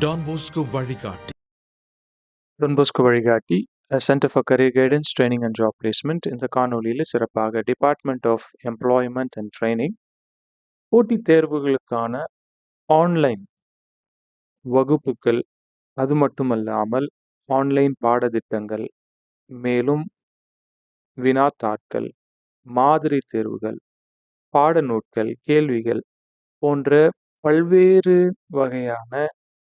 Don Bosco வழிகாட்டி Don Bosco வழிகாட்டி centre for career guidance training and job placement இந்த காணொலியில் சிறப்பாக department of employment and training போட்டித் தேர்வுகளுக்கான ஆன்லைன் வகுப்புகள் அது மட்டுமல்லாமல் ஆன்லைன் பாடத்திட்டங்கள் மேலும் வினாத்தாட்கள் மாதிரி தேர்வுகள் பாடநூட்கள் கேள்விகள் போன்ற பல்வேறு வகையான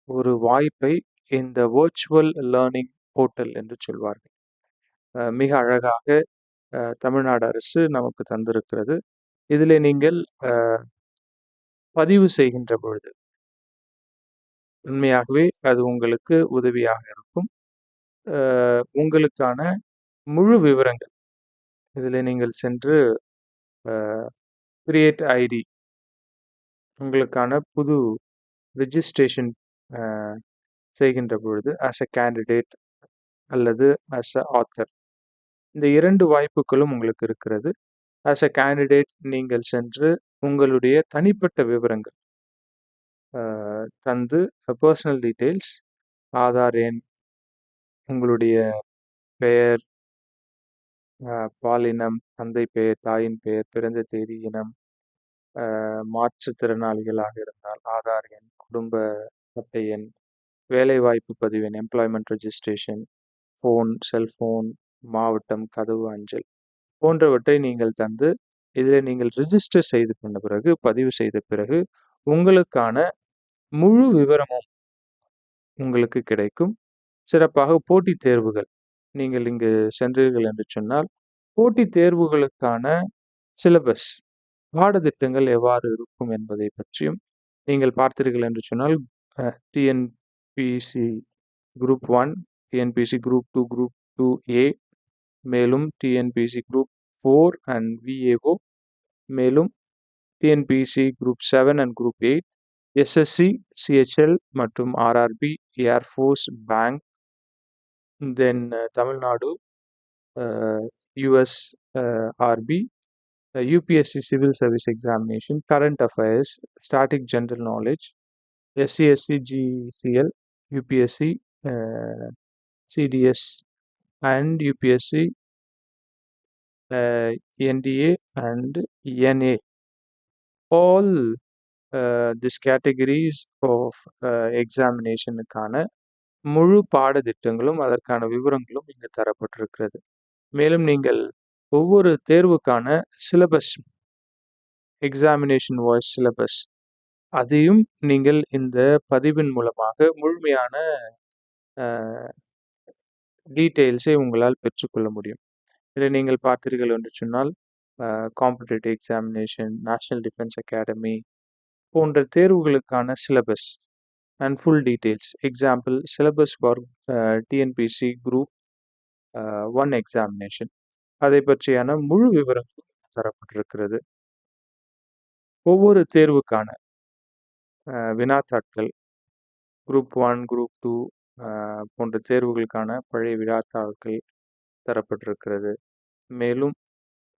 ஒரு வாய்ப்பை இந்த வர்ச்சுவல் லேர்னிங் போர்ட்டல் என்று சொல்வார்கள். மிக அழகாக தமிழ்நாடு அரசு நமக்கு தந்திருக்கிறது. இதில் நீங்கள் பதிவு செய்கின்ற பொழுது உண்மையாகவே அது உங்களுக்கு உதவியாக இருக்கும். உங்களுக்கான முழு விவரங்கள். இதில் நீங்கள் சென்று கிரியேட் ஐடி உங்களுக்கான புது ரிஜிஸ்ட்ரேஷன் செய்கின்ற பொழுது ஆஸ் அ கேண்டிடேட் அல்லது ஆஸ் அ ஆத்தர் இந்த இரண்டு வாய்ப்புகளும் உங்களுக்கு இருக்கிறது. ஆஸ் அ கேண்டிடேட் நீங்கள் சென்று உங்களுடைய தனிப்பட்ட விவரங்கள் தந்து பர்சனல் டீட்டெயில்ஸ் ஆதார் எண் உங்களுடைய பெயர் பாலினம் தந்தை பெயர் தாயின் பெயர் பிறந்த தேதி இனம் மாற்றுத்திறனாளிகளாக இருந்தால் ஆதார் எண் குடும்ப அட்டை எண் வேலைவாய்ப்பு பதிவெண் எம்ப்ளாய்மெண்ட் ரெஜிஸ்ட்ரேஷன் ஃபோன் செல்ஃபோன் மாவட்டம் கதவு அஞ்சல் போன்றவற்றை நீங்கள் தந்து இதில் நீங்கள் ரிஜிஸ்டர் செய்து கொண்ட பிறகு பதிவு செய்த பிறகு உங்களுக்கான முழு விவரமும் உங்களுக்கு கிடைக்கும். சிறப்பாக போட்டித் தேர்வுகள் நீங்கள் இங்கு சென்றீர்கள் என்று சொன்னால் போட்டித் தேர்வுகளுக்கான சிலபஸ் பாடத்திட்டங்கள் எவ்வாறு இருக்கும் என்பதை பற்றியும் நீங்கள் பார்த்தீர்கள் என்று சொன்னால் TNPSC group one TNPSC group two group two A மேலும் TNPSC group four and VAO மேலும் TNPSC group seven and group eight SSC CHSL மற்றும் RRB air force bank then Tamil Nadu US RB UPSC civil service examination current affairs static general SC SC GCL UPSC CDS and UPSC NDA and NA all this categories of எக்ஸாமினேஷனுக்கான முழு பாடத்திட்டங்களும் அதற்கான விவரங்களும் இங்கு தரப்பட்டிருக்கிறது. மேலும் நீங்கள் ஒவ்வொரு தேர்வுக்கான சிலபஸ் எக்ஸாமினேஷன் வாய்ஸ் சிலபஸ் அதையும் நீங்கள் இந்த பதிவின் மூலமாக முழுமையான டீட்டெயில்ஸை உங்களால் பெற்றுக்கொள்ள முடியும். இதில் நீங்கள் பார்த்தீர்கள் என்று சொன்னால் competitive examination national defence academy போன்ற தேர்வுகளுக்கான syllabus and full details. Example syllabus for TNPSC group one examination. அதை பற்றியான முழு விவரங்களும் தரப்பட்டிருக்கிறது. ஒவ்வொரு தேர்வுக்கான வினாத்தாட்கள் குரூப் ஒன் குரூப் டூ போன்ற தேர்வுகளுக்கான பழைய வினாத்தாட்கள் தரப்பட்டிருக்கிறது. மேலும்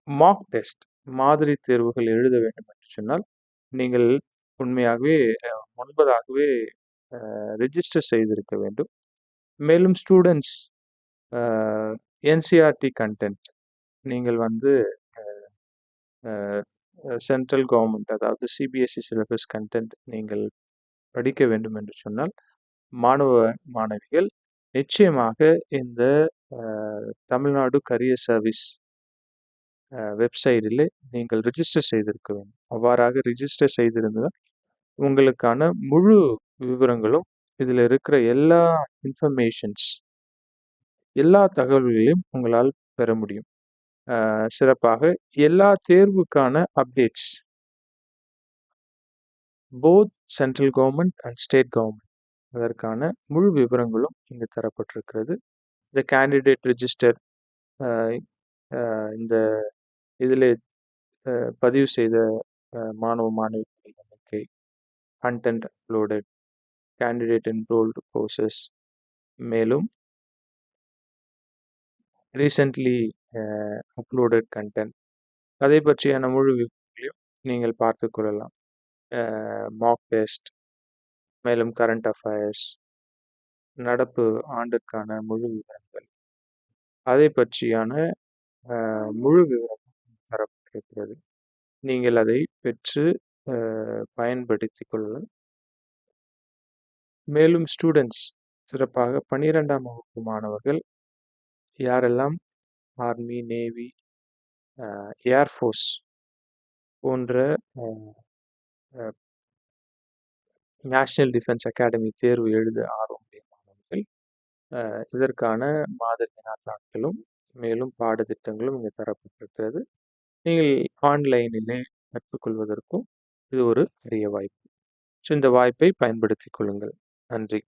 மாக் டெஸ்ட் மாதிரி தேர்வுகள் எழுத வேண்டும் என்று சொன்னால் நீங்கள் உண்மையாகவே ஒன்பதாகவே முன்பதாகவே ரெஜிஸ்டர் செய்திருக்க வேண்டும். மேலும் ஸ்டூடெண்ட்ஸ் என்சிஆர்டி கண்டென்ட் நீங்கள் வந்து சென்ட்ரல் கவர்மெண்ட் அதாவது சிபிஎஸ்சி சிலபஸ் கண்டென்ட் நீங்கள் படிக்க வேண்டும் என்று சொன்னால் மாணவ மாணவிகள் நிச்சயமாக இந்த தமிழ்நாடு கரியர் சர்வீஸ் வெப்சைட்டில் நீங்கள் ரிஜிஸ்டர் செய்திருக்க வேண்டும். அவ்வாறாக ரிஜிஸ்டர் செய்திருந்தால் உங்களுக்கான முழு விவரங்களும் இதில் இருக்கிற எல்லா இன்ஃபர்மேஷன்ஸ் எல்லா தகவல்களையும் உங்களால் பெற முடியும். சிறப்பாக எல்லா தேர்வுக்கான updates both central government and state government அதற்கான முழு விவரங்களும் இங்கு தரப்பட்டிருக்கிறது. இந்த கேண்டிடேட் ரிஜிஸ்டர் இந்த இதில் பதிவு செய்த மாணவ மாணவி எண்ணிக்கை content uploaded candidate enrolled courses மேலும் ரீசெண்ட்லி அப்லோடட் கண்டென்ட் அதை பற்றியான முழு விவரங்களையும் நீங்கள் பார்த்து கொள்ளலாம் மாக் டெஸ்ட் மேலும் கரண்ட் அஃபயர்ஸ், நடப்பு ஆண்டிற்கான முழு விவரங்கள், அதை பற்றியான முழு விவரம் தரப்பட்டிருக்கிறது. நீங்கள் அதை பெற்று பயன்படுத்தி பயன்படுத்திக் கொள்ளலாம். மேலும் ஸ்டூடெண்ட்ஸ் சிறப்பாக 12ஆம் வகுப்பு மாணவர்கள் யாரெல்லாம் ஆர்மி, நேவி, ஏர்ஃபோர்ஸ் போன்ற நேஷ்னல் டிஃபென்ஸ் அகாடமி தேர்வு எழுத ஆர்வமுடைய மாணவர்கள் இதற்கான மாதிரி வினாத்தாட்களும், மேலும் பாடத்திட்டங்களும் இங்கே தரப்பட்டிருக்கிறது. நீங்கள் ஆன்லைனிலே கற்றுக்கொள்வதற்கும் இது ஒரு அரிய வாய்ப்பு. ஸோ இந்த வாய்ப்பை பயன்படுத்திக் கொள்ளுங்கள். நன்றி.